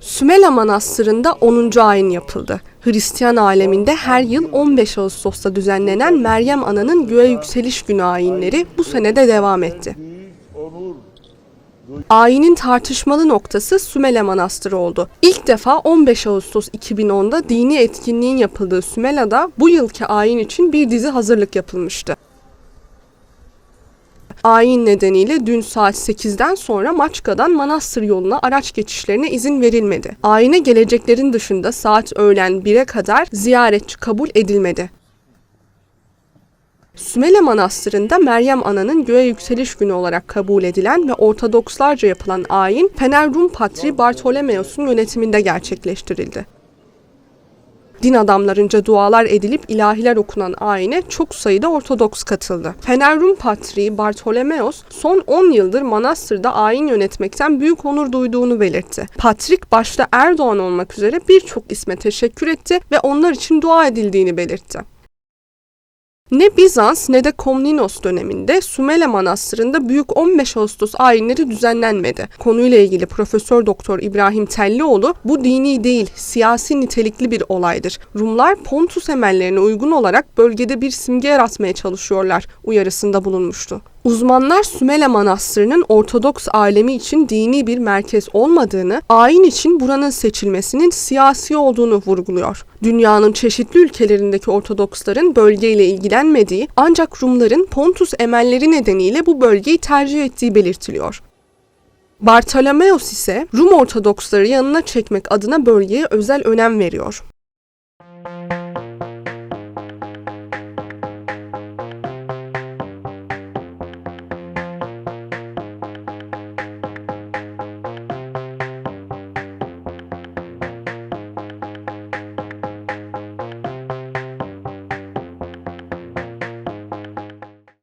Sümela Manastırı'nda 10. ayin yapıldı. Hristiyan aleminde her yıl 15 Ağustos'ta düzenlenen Meryem Ana'nın göğe yükseliş günü ayinleri bu senede devam etti. Ayinin tartışmalı noktası Sümele Manastırı oldu. İlk defa 15 Ağustos 2010'da dini etkinliğin yapıldığı Sümela'da bu yılki ayin için bir dizi hazırlık yapılmıştı. Ayin nedeniyle dün saat 8'den sonra Maçka'dan Manastır yoluna araç geçişlerine izin verilmedi. Ayine geleceklerin dışında saat öğlen 1'e kadar ziyaretçi kabul edilmedi. Sümele Manastırı'nda Meryem Ana'nın göğe yükseliş günü olarak kabul edilen ve Ortodokslarca yapılan ayin Fener Rum Patri Bartolomeos'un yönetiminde gerçekleştirildi. Din adamlarınca dualar edilip ilahiler okunan ayine çok sayıda Ortodoks katıldı. Fener Rum Patriği Bartolomeos son 10 yıldır manastırda ayin yönetmekten büyük onur duyduğunu belirtti. Patrik başta Erdoğan olmak üzere birçok isme teşekkür etti ve onlar için dua edildiğini belirtti. Ne Bizans ne de Komnenos döneminde Sümele Manastırı'nda büyük 15 Ağustos ayinleri düzenlenmedi. Konuyla ilgili Profesör Doktor İbrahim Tellioğlu bu dini değil siyasi nitelikli bir olaydır. Rumlar Pontus emellerine uygun olarak bölgede bir simge yaratmaya çalışıyorlar uyarısında bulunmuştu. Uzmanlar Sümele Manastırı'nın Ortodoks alemi için dini bir merkez olmadığını, ayin için buranın seçilmesinin siyasi olduğunu vurguluyor. Dünyanın çeşitli ülkelerindeki Ortodoksların bölgeyle ilgilenmediği ancak Rumların Pontus emelleri nedeniyle bu bölgeyi tercih ettiği belirtiliyor. Bartolomeos ise Rum Ortodoksları yanına çekmek adına bölgeye özel önem veriyor.